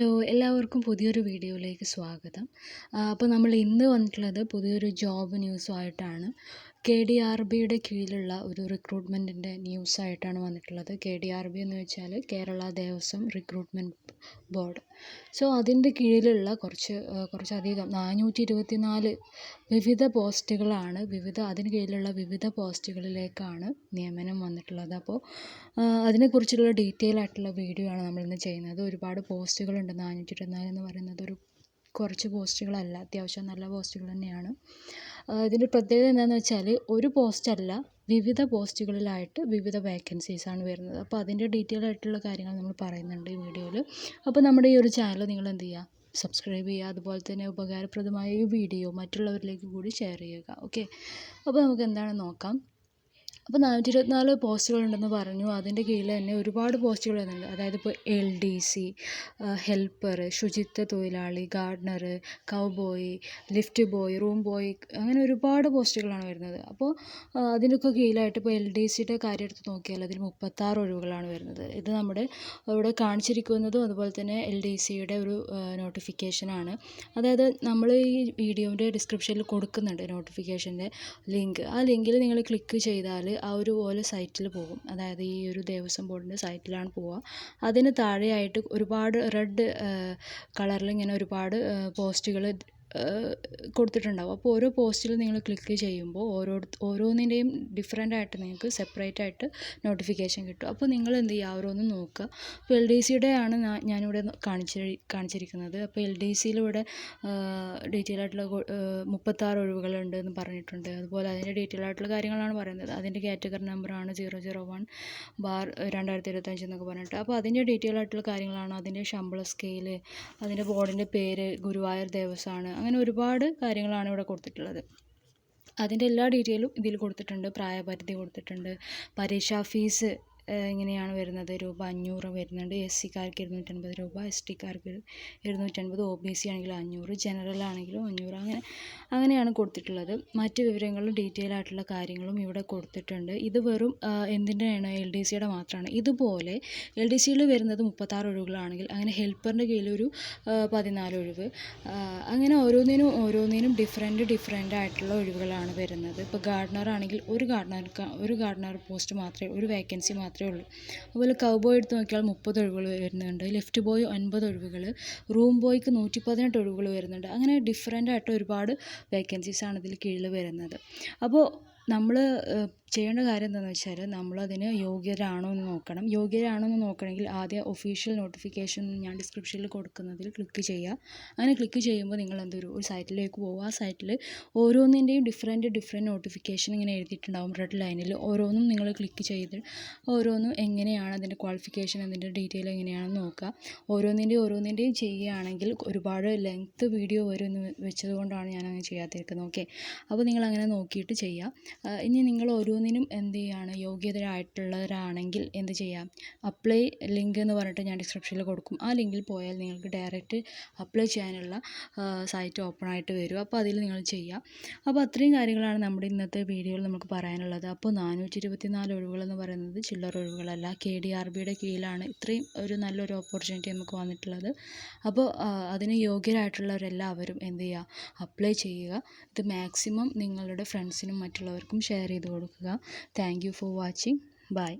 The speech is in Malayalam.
ഹലോ എല്ലാവർക്കും പുതിയൊരു വീഡിയോയിലേക്ക് സ്വാഗതം. അപ്പോൾ നമ്മൾ ഇന്ന് വന്നിട്ടുള്ളത് പുതിയൊരു ജോബ് ന്യൂസുമായിട്ടാണ്. കെ ഡി ആർ ബിയുടെ കീഴിലുള്ള ഒരു റിക്രൂട്ട്മെന്റിന്റെ ന്യൂസായിട്ടാണ് വന്നിട്ടുള്ളത്. കെ ഡി ആർ ബി എന്ന് വെച്ചാൽ Kerala Devaswom recruitment board. So അതിന്റെ കീഴിലുള്ള കുറച്ച് കുറച്ചധികം നാനൂറ്റി ഇരുപത്തി നാല് വിവിധ പോസ്റ്റുകളാണ് വിവിധ അതിന് കീഴിലുള്ള വിവിധ പോസ്റ്റുകളിലേക്കാണ് നിയമനം വന്നിട്ടുള്ളത്. അപ്പോൾ അതിനെക്കുറിച്ചുള്ള ഡീറ്റെയിൽ ആയിട്ടുള്ള വീഡിയോ ആണ് നമ്മളിന്ന് ചെയ്യുന്നത്. ഒരുപാട് പോസ്റ്റുകളുണ്ട്. നാനൂറ്റി ഇരുപത്തിനാല് എന്ന് പറയുന്നത് ഒരു കുറച്ച് പോസ്റ്റുകളല്ല അത്യാവശ്യം നല്ല പോസ്റ്റുകൾ തന്നെയാണ്. ഇതിന്റെ പ്രത്യേകത എന്താണെന്ന് വെച്ചാൽ ഒരു പോസ്റ്റല്ല വിവിധ പോസ്റ്റുകളിലായിട്ട് വിവിധ വേക്കൻസീസാണ് വരുന്നത്. അപ്പോൾ അതിന്റെ ഡീറ്റെയിൽ ആയിട്ടുള്ള കാര്യങ്ങൾ നമ്മൾ പറയുന്നുണ്ട് ഈ വീഡിയോയിൽ അപ്പോൾ നമ്മുടെ ഈ ഒരു ചാനൽ നിങ്ങൾ എന്ത് ചെയ്യുക സബ്സ്ക്രൈബ് ചെയ്യുക അതുപോലെ തന്നെ ഉപകാരപ്രദമായ ഈ വീഡിയോ മറ്റുള്ളവരിലേക്ക് കൂടി ഷെയർ ചെയ്യുക. ഓക്കെ? അപ്പോൾ നമുക്ക് എന്താണ് നോക്കാം? അപ്പോൾ നാനൂറ്റി ഇരുപത്തിനാല് പോസ്റ്റുകളുണ്ടെന്ന് പറഞ്ഞു. അതിന്റെ കീഴിൽ തന്നെ ഒരുപാട് പോസ്റ്റുകൾ വരുന്നുണ്ട്. അതായത് ഇപ്പോൾ എൽ ഡി സി ഹെൽപ്പർ ശുചിത്വ തൊഴിലാളി gardener cowboy lift boy room boy അങ്ങനെ ഒരുപാട് പോസ്റ്റുകളാണ് വരുന്നത്. അപ്പോൾ അതിനൊക്കെ കീഴിലായിട്ട് ഇപ്പോൾ എൽ ഡി സിയുടെ കാര്യം എടുത്ത് നോക്കിയാൽ അതിൽ മുപ്പത്താറ് ഒഴിവുകളാണ് വരുന്നത്. ഇത് നമ്മുടെ ഇവിടെ കാണിച്ചിരിക്കുന്നതും അതുപോലെ തന്നെ എൽ ഡി സിയുടെ ഒരു നോട്ടിഫിക്കേഷനാണ് അതായത് നമ്മൾ ഈ വീഡിയോന്റെ ഡിസ്ക്രിപ്ഷനിൽ കൊടുക്കുന്നുണ്ട് നോട്ടിഫിക്കേഷന്റെ ലിങ്ക് ആ ലിങ്കിൽ നിങ്ങൾ ക്ലിക്ക് ചെയ്താൽ ആ ഒരു പോലെ സൈറ്റിൽ പോകും. അതായത് ഈ ഒരു ദേവസ്വം ബോർഡിന്റെ സൈറ്റിലാണ് പോവുക. അതിന് താഴെയായിട്ട് ഒരുപാട് റെഡ് കളറിൽ ഇങ്ങനെ ഒരുപാട് പോസ്റ്റുകൾ കൊടുത്തിട്ടുണ്ടാവും. അപ്പോൾ ഓരോ പോസ്റ്റിലും നിങ്ങൾ ക്ലിക്ക് ചെയ്യുമ്പോൾ ഓരോ ഓരോന്നിന്റെയും ഡിഫറെന്റ് ആയിട്ട് നിങ്ങൾക്ക് സെപ്പറേറ്റ് ആയിട്ട് നോട്ടിഫിക്കേഷൻ കിട്ടും. അപ്പോൾ നിങ്ങൾ എന്ത് ചെയ്യുക? ഓരോന്ന് നോക്കുക. അപ്പോൾ എൽ ഡി സിയുടെ ആണ് ഞാനിവിടെ കാണിച്ച് കാണിച്ചിരിക്കുന്നത്. അപ്പോൾ എൽ ഡി സിയിലൂടെ ഡീറ്റെയിൽ ആയിട്ടുള്ള മുപ്പത്താറ് ഒഴിവുകളുണ്ട് എന്ന് പറഞ്ഞിട്ടുണ്ട്. അതുപോലെ അതിന്റെ ഡീറ്റെയിൽ ആയിട്ടുള്ള കാര്യങ്ങളാണ് പറയുന്നത്. അതിന്റെ കാറ്റഗറി നമ്പറാണ് സീറോ സീറോ വൺ ബാർ രണ്ടായിരത്തി ഇരുപത്തഞ്ച് എന്നൊക്കെ പറഞ്ഞിട്ട്. അപ്പോൾ അതിന്റെ ഡീറ്റെയിൽ ആയിട്ടുള്ള കാര്യങ്ങളാണ്. അതിന്റെ ശമ്പള സ്കെയിൽ അതിന്റെ ബോർഡിന്റെ പേര് ഗുരുവായൂർ ദേവസ്വമാണ്. അങ്ങനെ ഒരുപാട് കാര്യങ്ങളാണ് ഇവിടെ കൊടുത്തിട്ടുള്ളത്. അതിന്റെ എല്ലാ ഡീറ്റെയിലും ഇതിൽ കൊടുത്തിട്ടുണ്ട്. പ്രായപരിധി കൊടുത്തിട്ടുണ്ട്. പരീക്ഷാ ഫീസ് ഇങ്ങനെയാണ് വരുന്നത്. രൂപ അഞ്ഞൂറ് വരുന്നുണ്ട്. എസ് സിക്കാർക്ക് ഇരുന്നൂറ്റൻപത് രൂപ എസ് ടിക്കാർക്ക് ഇരുന്നൂറ്റൻപത് ഒ ബി സി ആണെങ്കിൽ അഞ്ഞൂറ് ജനറൽ ആണെങ്കിലും അഞ്ഞൂറ്. അങ്ങനെ അങ്ങനെയാണ് കൊടുത്തിട്ടുള്ളത്. മറ്റ് വിവരങ്ങളും ഡീറ്റെയിൽ ആയിട്ടുള്ള കാര്യങ്ങളും ഇവിടെ കൊടുത്തിട്ടുണ്ട്. ഇത് വെറും എന്തിന്റെയാണ്? എൽ ഡി സിയുടെ മാത്രമാണ്. ഇതുപോലെ എൽ ഡി സിയിൽ വരുന്നത് മുപ്പത്താറ് ഒഴിവുകളാണെങ്കിൽ അങ്ങനെ ഹെൽപ്പറിന്റെ കീഴിൽ ഒരു പതിനാല് ഒഴിവ്. അങ്ങനെ ഓരോന്നിനും ഓരോന്നിനും ഡിഫറെന്റ് ഡിഫറെന്റ് ആയിട്ടുള്ള ഒഴിവുകളാണ് വരുന്നത്. ഇപ്പോൾ ഗാർഡനർ ആണെങ്കിൽ ഒരു ഗാർഡനർക്ക് ഒരു ഗാർഡനർ പോസ്റ്റ് മാത്രമേ ഒരു വേക്കൻസി മാത്രമേ മാത്രമേ ഉള്ളൂ. അതുപോലെ കൗബോയ് എടുത്ത് നോക്കിയാൽ മുപ്പത് ഒഴിവുകൾ വരുന്നുണ്ട്. ലെഫ്റ്റ് ബോയ് ഒൻപത് ഒഴിവുകൾ റൂം ബോയ്ക്ക് നൂറ്റി പതിനെട്ട് ഒഴിവുകൾ വരുന്നുണ്ട്. അങ്ങനെ ഡിഫറെന്റ് ആയിട്ട് ഒരുപാട് വേക്കൻസീസാണ് ഇതിൽ കീഴിൽ വരുന്നത്. അപ്പോൾ നമ്മൾ ചെയ്യേണ്ട കാര്യം എന്താണെന്ന് വെച്ചാൽ നമ്മളതിന് യോഗ്യരാണോ എന്ന് നോക്കണം. യോഗ്യരാണോ എന്ന് നോക്കണമെങ്കിൽ ആദ്യം ഒഫീഷ്യൽ നോട്ടിഫിക്കേഷൻ ഞാൻ ഡിസ്ക്രിപ്ഷനിൽ കൊടുക്കുന്നതിൽ ക്ലിക്ക് ചെയ്യുക. അങ്ങനെ ക്ലിക്ക് ചെയ്യുമ്പോൾ നിങ്ങൾ എന്തൊരു ഒരു സൈറ്റിലേക്ക് പോകും ആ സൈറ്റിൽ ഓരോന്നിന്റെയും ഡിഫറെന്റ് ഡിഫറെന്റ് നോട്ടിഫിക്കേഷൻ ഇങ്ങനെ എഴുതിയിട്ടുണ്ടാവും. റെഡ് ലൈനിൽ ഓരോന്നും നിങ്ങൾ ക്ലിക്ക് ചെയ്ത് ഓരോന്നും എങ്ങനെയാണ് അതിന്റെ ക്വാളിഫിക്കേഷൻ അതിന്റെ ഡീറ്റെയിൽ എങ്ങനെയാണെന്ന് നോക്കുക. ഓരോന്നിന്റെയും ഓരോന്നിന്റെയും ചെയ്യുകയാണെങ്കിൽ ഒരുപാട് ലെങ്ത്ത് വീഡിയോ വരും എന്ന് വെച്ചതുകൊണ്ടാണ് ഞാൻ അങ്ങനെ ചെയ്യാതിരിക്കുന്നത്. ഓക്കെ അപ്പോൾ നിങ്ങൾ അങ്ങനെ നോക്കിയിട്ട് ചെയ്യുക. ഇനി നിങ്ങൾ ഓരോന്നിനും എന്ത് ചെയ്യുകയാണ് യോഗ്യതരായിട്ടുള്ളവരാണെങ്കിൽ എന്ത് ചെയ്യാം? അപ്ലൈ ലിങ്ക് എന്ന് പറഞ്ഞിട്ട് ഞാൻ ഡിസ്ക്രിപ്ഷനിൽ കൊടുക്കും. ആ ലിങ്കിൽ പോയാൽ നിങ്ങൾക്ക് ഡയറക്റ്റ് അപ്ലൈ ചെയ്യാനുള്ള സൈറ്റ് ഓപ്പൺ ആയിട്ട് വരും. അപ്പോൾ അതിൽ നിങ്ങൾ ചെയ്യാം. അപ്പോൾ അത്രയും കാര്യങ്ങളാണ് നമ്മുടെ ഇന്നത്തെ വീഡിയോയിൽ നമുക്ക് പറയാനുള്ളത്. അപ്പോൾ നാനൂറ്റി ഇരുപത്തി നാല് ഒഴിവുകൾ എന്ന് പറയുന്നത് ചില്ലറ ഒഴിവുകളല്ല. കെ ഡി ആർ ബിയുടെ കീഴിലാണ് ഇത്രയും ഒരു നല്ലൊരു ഓപ്പർച്യൂണിറ്റി നമുക്ക് വന്നിട്ടുള്ളത്. അപ്പോൾ അതിന് യോഗ്യരായിട്ടുള്ളവരെല്ലാവരും എന്ത് ചെയ്യുക? അപ്ലൈ ചെയ്യുക. ഇത് മാക്സിമം നിങ്ങളുടെ ഫ്രണ്ട്സിനും മറ്റുള്ളവർക്കും ഷെയർ ചെയ്ത് കൊടുക്കുക. Thank for watching. ബൈ.